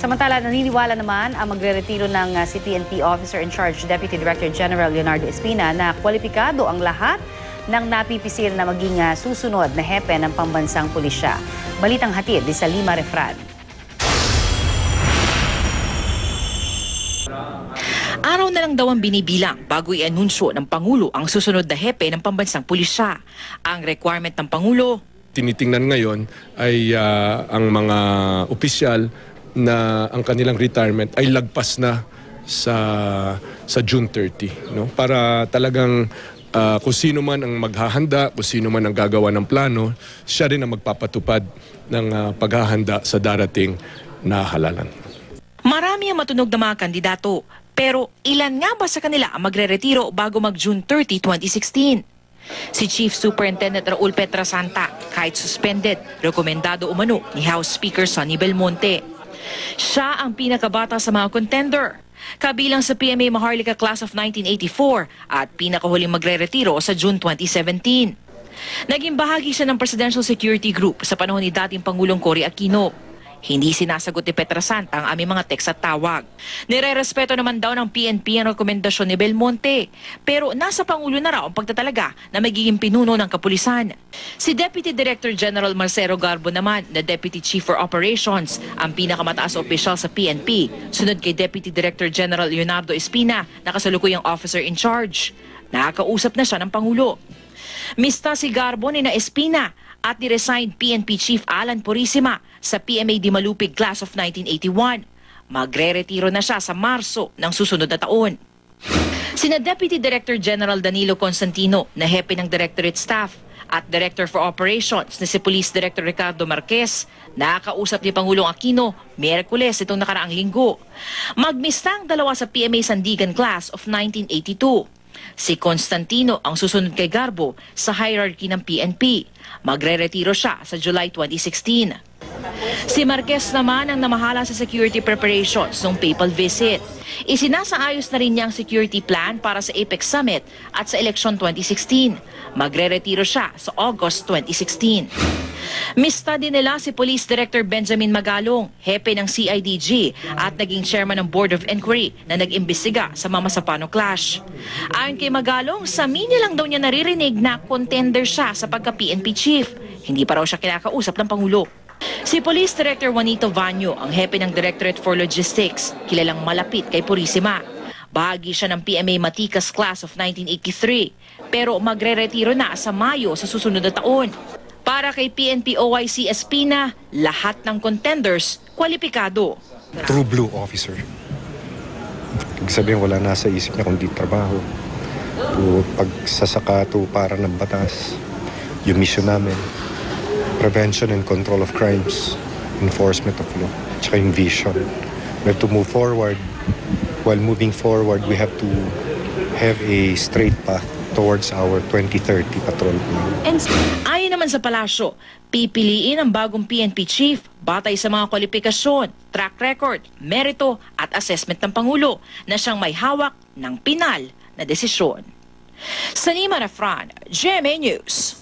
Samantala, naniniwala naman ang magre-retiro ng uh, si PNP Officer in Charge Deputy Director General Leonardo Espina na kwalipikado ang lahat ng napipisil na maging uh, susunod na hepe ng pambansang pulisya. Balitang hatid sa Lima Refran. Araw na lang daw ang binibilang bago i-anunsyo ng Pangulo ang susunod na hepe ng pambansang pulisya. Ang requirement ng Pangulo, tinitingnan ngayon ay ah, ang mga opisyal na ang kanilang retirement ay lagpas na sa sa June 30 no para talagang ah, kung sino man ang maghahanda kung sino man ang gagawa ng plano siya rin ang magpapatupad ng ah, paghahanda sa darating na halalan marami ang matunog na mga kandidato. Pero ilan nga ba sa kanila ang magre-retiro bago mag-June 30, 2016? Si Chief Superintendent Raul Petrasanta, kahit suspended, rekomendado umano ni House Speaker Sonny Belmonte. Siya ang pinakabata sa mga contender. Kabilang sa PMA Maharlika Class of 1984 at pinakahuling magre-retiro sa June 2017. Naging bahagi siya ng Presidential Security Group sa panahon ni dating Pangulong Cory Aquino. Hindi sinasagot ni Petrasanta ang aming mga text at tawag. Nire-respeto naman daw ng PNP ang rekomendasyon ni Belmonte. Pero nasa Pangulo na raw ang pagtatalaga na magiging pinuno ng kapulisan. Si Deputy Director General Marcelo Garbo naman na Deputy Chief for Operations ang pinakamataas na opisyal sa PNP. Sunod kay Deputy Director General Leonardo Espina na kasalukuyang officer in charge. Nakakausap na siya ng Pangulo. Mista si Garbo ni na Espina at ni-resign PNP Chief Alan Purisima sa PMA Di Malupig Class of 1981. Magre-retiro na siya sa Marso ng susunod na taon. Sina Deputy Director General Danilo Constantino na hepe ng Directorate Staff at Director for Operations na si Police Director Ricardo Marquez nakakausap ni Pangulong Aquino Miyerkules itong nakaraang linggo. Magmistang dalawa sa PMA Sandigan Class of 1982. Si Constantino ang susunod kay Garbo sa hierarchy ng PNP. Magre-retiro siya sa July 2016. Si Marquez naman ang namahala sa security preparations nung papal visit. Isinasaayos na rin niya ang security plan para sa APEC Summit at sa election 2016. Magre-retiro siya sa August 2016. Mista din nila si Police Director Benjamin Magalong, hepe ng CIDG at naging chairman ng Board of Inquiry na nag-imbestiga sa Mama Sapano clash. Ayon kay Magalong, sa minya lang daw niya naririnig na contender siya sa pagka-PNP chief. Hindi pa raw siya kinakausap ng Pangulo. Si Police Director Juanito Vanyo ang hepe ng Directorate for Logistics, kilalang malapit kay Purisima. Bahagi siya ng PMA Matikas Class of 1983, pero magre-retiro na sa Mayo sa susunod na taon. Para kay PNP OIC Espina, lahat ng contenders kwalipikado. True blue officer. Ibig sabihin, wala nasa isip niya kundi trabaho. O pagsasakato para ng batas. Yung mission namin, prevention and control of crimes, enforcement of law, tsaka yung vision. We have to move forward. While moving forward, we have to have a straight path towards our 2030 patrol plan. And sa palasyo, pipiliin ang bagong PNP chief batay sa mga kwalifikasyon, track record, merito at assessment ng Pangulo na siyang may hawak ng pinal na desisyon. Sa Nima Rafran, GMA News.